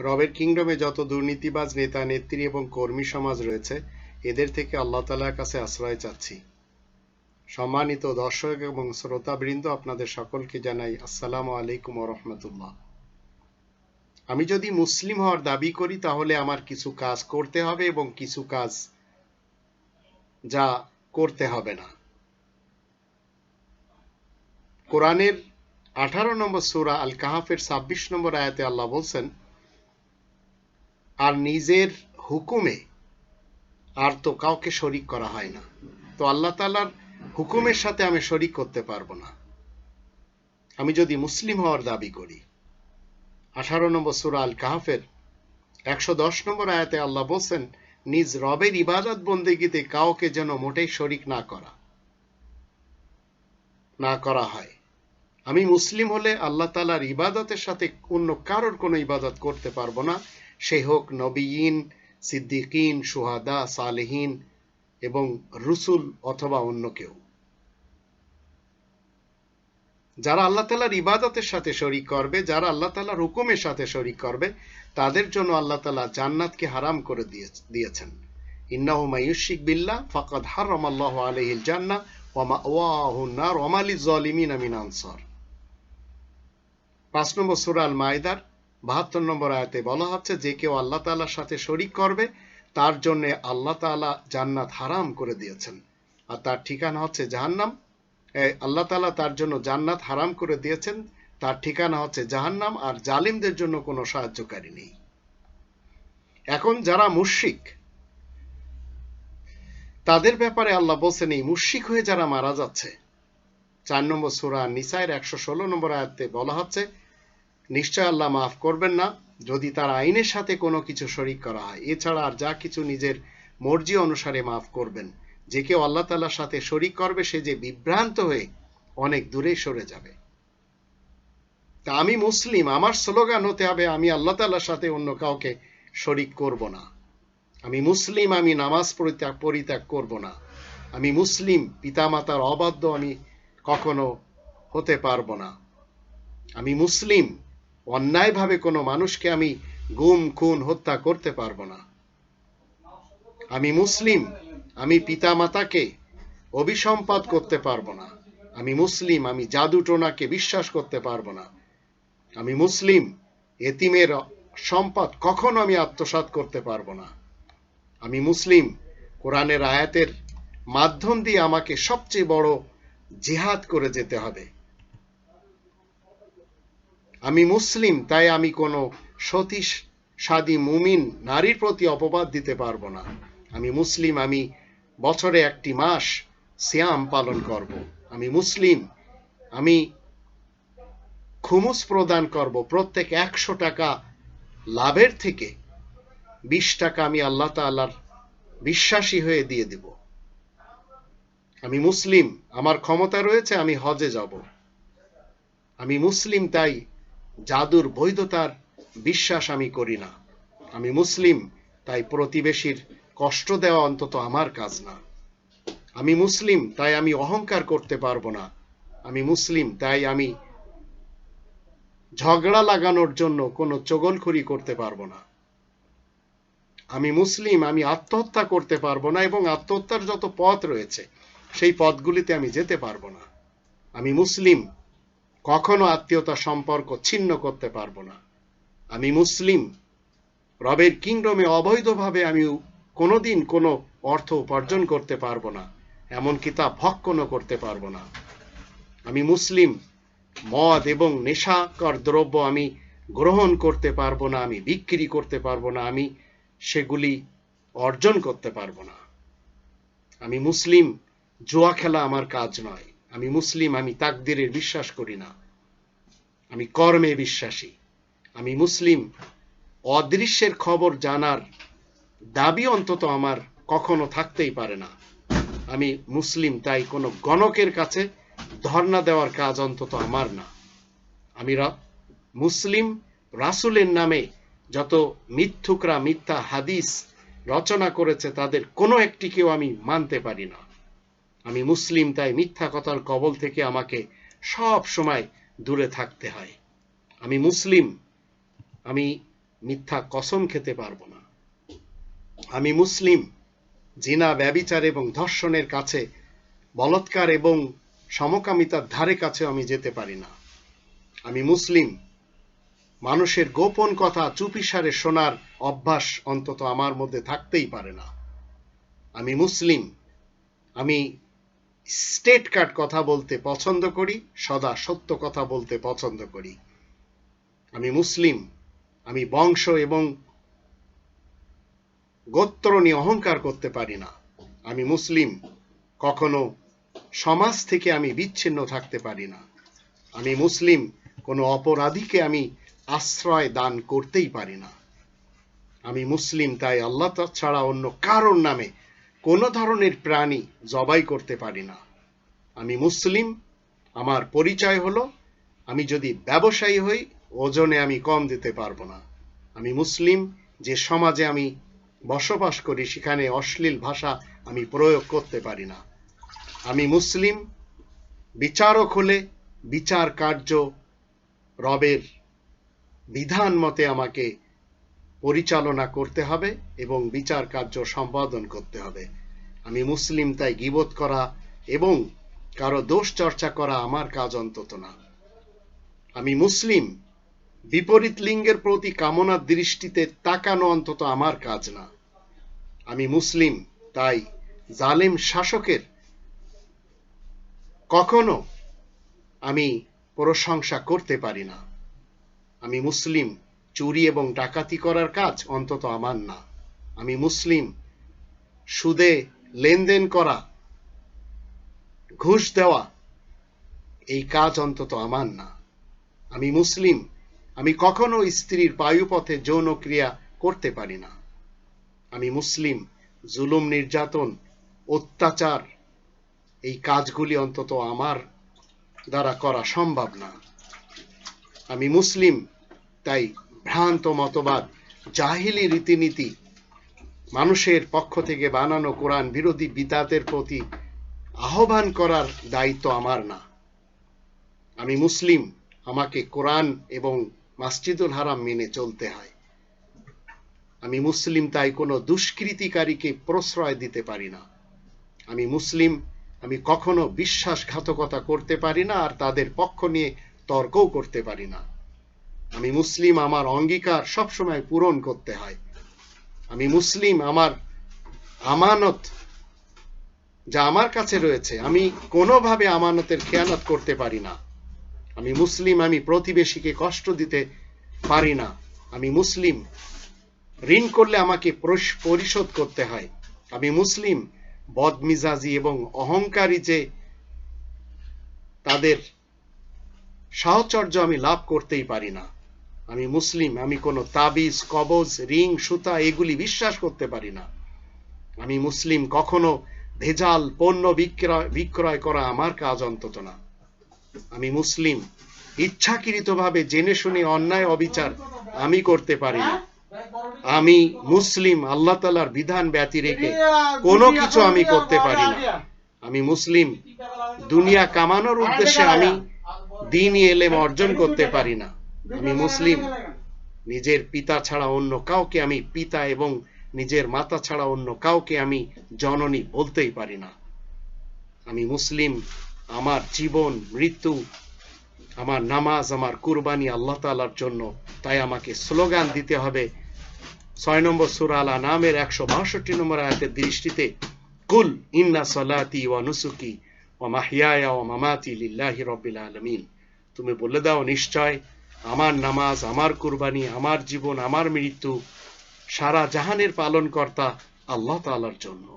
রবের কিংডমে যত দুর্নীতিবাজ নেতা, নেত্রী এবং কর্মী সমাজ রয়েছে, এদের থেকে আল্লাহ তালার কাছে আশ্রয় চাচ্ছি। সম্মানিত দর্শক এবং শ্রোতাবৃন্দ, আপনাদের সকলকে জানাই আসসালামু আলাইকুম রহমতুল্লাহ। আমি যদি মুসলিম হওয়ার দাবি করি, তাহলে আমার কিছু কাজ করতে হবে এবং কিছু কাজ যা করতে হবে না। কোরআনের আঠারো নম্বর সুরা আল কাহাফের ছাব্বিশ নম্বর আয়াতে আল্লাহ বলছেন আর নিজের হুকুমে আর তো কাউকে শরিক করা হয় না। তো আল্লাহ তালার হুকুমের সাথে আমি শরিক করতে পারব না। আমি যদি মুসলিম হওয়ার দাবি করি, আঠারো নম্বর সুরা আল কাহাফের একশো দশ নম্বর আয়াতে আল্লাহ বলছেন, নিজ রবের ইবাদত বন্দেগীতে কাউকে যেন মোটেই শরিক না করা না করা হয়। আমি মুসলিম হলে আল্লাহ তালার ইবাদতের সাথে অন্য কারোর কোনো ইবাদত করতে পারব না। সে হোক নবীন, সিদ্দিকিন, সুহাদা, সালেহীন এবং রুসুল অথবা অন্য কেউ। যারা আল্লাহ তালার ইবাদতের সাথে শরিক করবে, যারা আল্লাহ তালার হুকুমের সাথে শরিক করবে, তাদের জন্য আল্লাহ তালা জান্নাতকে হারাম করে দিয়েছেন। ইন্নাহু মায়ুশিক বিল্লাহ ফাকাদ হারাম আল্লাহ আলহিল জান্না ওয়ামা ওয়াহু নার ওমালি জলিমিন আমিন আনসার। পাঁচ নম্বর সুরা আল মায়দার বাহাত্তর নম্বর আয়াতে বলা হচ্ছে, যে কেউ আল্লাহ তালার সাথে শরিক করবে, তার জন্য আল্লাহ তালা জান্নাত হারাম করে দিয়েছেন। আর তার ঠিকানা হচ্ছে জাহান্নাম। আল্লাহ তালা তার জন্য জান্নাত হারাম করে দিয়েছেন, তার ঠিকানা হচ্ছে জাহান্নাম, আর জালিমদের জন্য কোনো সাহায্যকারী নেই। এখন যারা মুশিক তাদের ব্যাপারে আল্লাহ বলছেন, এই মুশিক হয়ে যারা মারা যাচ্ছে, চার নম্বর সুরা নিসাইয়ের একশো ষোলো নম্বর আয়াতে বলা হচ্ছে নিশ্চয় আল্লাহ মাফ করবেন না, যদি তার আইনের সাথে কোনো কিছু শরিক করা হয়। এছাড়া আর যা কিছু নিজের মর্জি অনুসারে মাফ করবেন। যে কেউ আল্লাহ তাল্লার সাথে শরিক করবে, সে যে বিভ্রান্ত হয়ে অনেক দূরে সরে যাবে। তা আমি মুসলিম, আমার স্লোগান হতে হবে, আমি আল্লাহ তাল্লার সাথে অন্য কাউকে শরিক করব না। আমি মুসলিম, আমি নামাজ পরিত্যাগ পরিত্যাগ করব না। আমি মুসলিম, পিতামাতার অবাধ্য আমি কখনো হতে পারব না। আমি মুসলিম অন্যায়ভাবে কোনো মানুষকে আমি গুম, খুন, হত্যা করতে পারব না। আমি মুসলিম, আমি পিতা মাতাকে অভিসম্পাদ করতে পারব না। আমি মুসলিম, আমি জাদু টোনাকে বিশ্বাস করতে পারব না। আমি মুসলিম, এতিমের সম্পদ কখনো আমি আত্মসাত করতে পারব না। আমি মুসলিম, কোরআনের আয়াতের মাধ্যম দিয়ে আমাকে সবচেয়ে বড় জিহাদ করে যেতে হবে। আমি মুসলিম, তাই আমি কোনো সতীশ সাদি মুমিন নারীর প্রতি অপবাদ দিতে পারব না। আমি মুসলিম, আমি বছরে একটি মাস সিয়াম পালন করব। আমি মুসলিম, আমি খুমুস প্রদান করব। প্রত্যেক একশো টাকা লাভের থেকে বিশ টাকা আমি আল্লাহ তাল্লার বিশ্বাসী হয়ে দিয়ে দিব। আমি মুসলিম, আমার ক্ষমতা রয়েছে, আমি হজে যাব। আমি মুসলিম, তাই জাদুর বৈধতার বিশ্বাস আমি করি না। আমি মুসলিম, তাই প্রতিবেশীর কষ্ট দেওয়া অন্তত আমার কাজ না। আমি মুসলিম, তাই আমি অহংকার করতে পারব না। আমি মুসলিম, তাই আমি ঝগড়া লাগানোর জন্য কোনো চগলখড়ি করতে পারব না। আমি মুসলিম, আমি আত্মহত্যা করতে পারব না এবং আত্মহত্যার যত পথ রয়েছে, সেই পথগুলিতে আমি যেতে পারব না। আমি মুসলিম কখনো আত্মীয়তা সম্পর্ক ছিন্ন করতে পারব না। আমি মুসলিম। রবের কিংডমে অবৈধভাবে আমি কোনোদিন কোনো অর্থ উপার্জন করতে পারব না, এমনকি তা ভক্ষণও করতে পারব না। আমি মুসলিম। মদ এবং নেশাকর দ্রব্য আমি গ্রহণ করতে পারব না, আমি বিক্রি করতে পারব না, আমি সেগুলি অর্জন করতে পারব না। আমি মুসলিম। জুয়া খেলা আমার কাজ নয়। আমি মুসলিম, আমি তাকদিরের বিশ্বাস করি না। আমি কর্মে বিশ্বাসী। আমি মুসলিম। অদৃশ্যের খবর জানার দাবি অন্তত আমার কখনো থাকতেই পারে না। আমি মুসলিম, তাই কোনো গণকের কাছে ধর্ণা দেওয়ার কাজ অন্তত আমার না। আমি মুসলিম রাসুলের নামে যত মিথ্যুকরা মিথ্যা হাদিস রচনা করেছে, তাদের কোনো একটিকেও আমি মানতে পারি না। আমি মুসলিম, তাই মিথ্যা কথার কবল থেকে আমাকে সব সময় দূরে থাকতে হয়। আমি মুসলিম, আমি মিথ্যা কসম খেতে পারব না। আমি মুসলিম, জিনা, ব্যবিচার এবং ধর্ষণের কাছে বলৎকার এবং সমকামিতার ধারে কাছে আমি যেতে পারি না। আমি মুসলিম, মানুষের গোপন কথা চুপিসারে শোনার অভ্যাস অন্তত আমার মধ্যে থাকতেই পারে না। আমি মুসলিম, আমি স্টেট কাট কথা বলতে পছন্দ করি, সদা সত্য কথা বলতে পছন্দ করি। আমি মুসলিম, আমি বংশ এবং গোত্র নিয়ে অহংকার করতে পারি না। আমি মুসলিম, কখনো সমাজ থেকে আমি বিচ্ছিন্ন থাকতে পারি না। আমি মুসলিম, কোনো অপরাধীকে আমি আশ্রয় দান করতেই পারি না। আমি মুসলিম, তাই আল্লাহ ছাড়া অন্য কারোর নামে কোনো ধরনের প্রাণী জবাই করতে পারি না। আমি মুসলিম, আমার পরিচয় হলো, আমি যদি ব্যবসায়ী হই, ওজনে আমি কম দিতে পারব না। আমি মুসলিম, যে সমাজে আমি বসবাস করি, সেখানে অশ্লীল ভাষা আমি প্রয়োগ করতে পারি না। আমি মুসলিম, বিচারক হলে বিচার কার্য রবের বিধান মতে আমাকে পরিচালনা করতে হবে এবং বিচার কার্য সম্পাদন করতে হবে। আমি মুসলিম, তাই গিবত করা এবং কারও দোষ চর্চা করা আমার কাজ অন্তত না। আমি মুসলিম, বিপরীত লিঙ্গের প্রতি কামনার দৃষ্টিতে তাকানো অন্তত আমার কাজ না। আমি মুসলিম, তাই জালেম শাসকের কখনো আমি প্রশংসা করতে পারি না। আমি মুসলিম চুরি এবং ডাকাতি করার কাজ অন্তত আমার না। আমি মুসলিম। সুদে লেনদেন করা, ঘুষ দেওয়া, এই কাজ অন্তত আমার না। আমি মুসলিম। আমি কখনো স্ত্রীর বায়ুপথে যৌন ক্রিয়া করতে পারি না। আমি মুসলিম। জুলুম, নির্যাতন, অত্যাচার, এই কাজগুলি অন্তত আমার দ্বারা করা সম্ভব না। আমি মুসলিম, তাই ভ্রান্ত মতবাদ, জাহিলি রীতিনীতি, মানুষের পক্ষ থেকে বানানো কোরআন বিরোধী বিদাতের প্রতি আহ্বান করার দায়িত্ব আমার না। আমি মুসলিম, আমাকে কোরআন এবং মাসজিদুল হারাম মেনে চলতে হয়। আমি মুসলিম, তাই কোনো দুষ্কৃতিকারীকে প্রশ্রয় দিতে পারি না। আমি মুসলিম, আমি কখনো বিশ্বাসঘাতকতা করতে পারি না আর তাদের পক্ষ নিয়ে তর্কও করতে পারি না। আমি মুসলিম, আমার অঙ্গীকার সবসময় পূরণ করতে হয়। আমি মুসলিম, আমার আমানত যা আমার কাছে রয়েছে, আমি কোনোভাবে আমানতের খেয়ানত করতে পারি না। আমি মুসলিম, আমি প্রতিবেশীকে কষ্ট দিতে পারি না। আমি মুসলিম, ঋণ করলে আমাকে পরিশোধ করতে হয়। আমি মুসলিম, বদমিজাজি এবং অহংকারী যে তাদের সাহচর্য আমি লাভ করতেই পারি না। আমি মুসলিম, আমি কোনো তাবিজ, কবজ, রিং, সুতা এগুলি বিশ্বাস করতে পারি না। আমি মুসলিম, কখনো ভেজাল পণ্য বিক্রয় বিক্রয় করা আমার কাজ অন্তত না। আমি মুসলিম, ইচ্ছাকৃতভাবে জেনে শুনে অন্যায় অবিচার আমি করতে পারি না। আমি মুসলিম, আল্লাহ তালার বিধান ব্যতি রেখে কোনো কিছু আমি করতে পারি না। আমি মুসলিম, দুনিয়া কামানোর উদ্দেশ্যে আমি দিনই এলেম অর্জন করতে পারি না। আমি মুসলিম। নিজের পিতা ছাড়া অন্য কাউকে আমি পিতা এবং নিজের মাতা ছাড়া অন্য কাউকে আমি জননী বলতেই পারি না। আমি মুসলিম আমার জীবন মৃত্যু আমার নামাজ আমার কুরবানি আল্লাহ তালার জন্য। তাই আমাকে স্লোগান দিতে হবে। ছয় নম্বর সুরালা নামের একশো বাষট্টি নম্বর আয়াতের দৃষ্টিতে কুল ইন্না সলাতি ওয়া নুসুকি ওয়া মাহিয়ায়া ওয়া মামাতি লিল্লাহি রব্বিল আলামিন। তুমি বলে দাও নিশ্চয় আমার নামাজ, আমার কুরবানি, আমার জীবন, আমার মৃত্যু সারা জাহানের পালন কর্তা আল্লাহ তালার জন্য।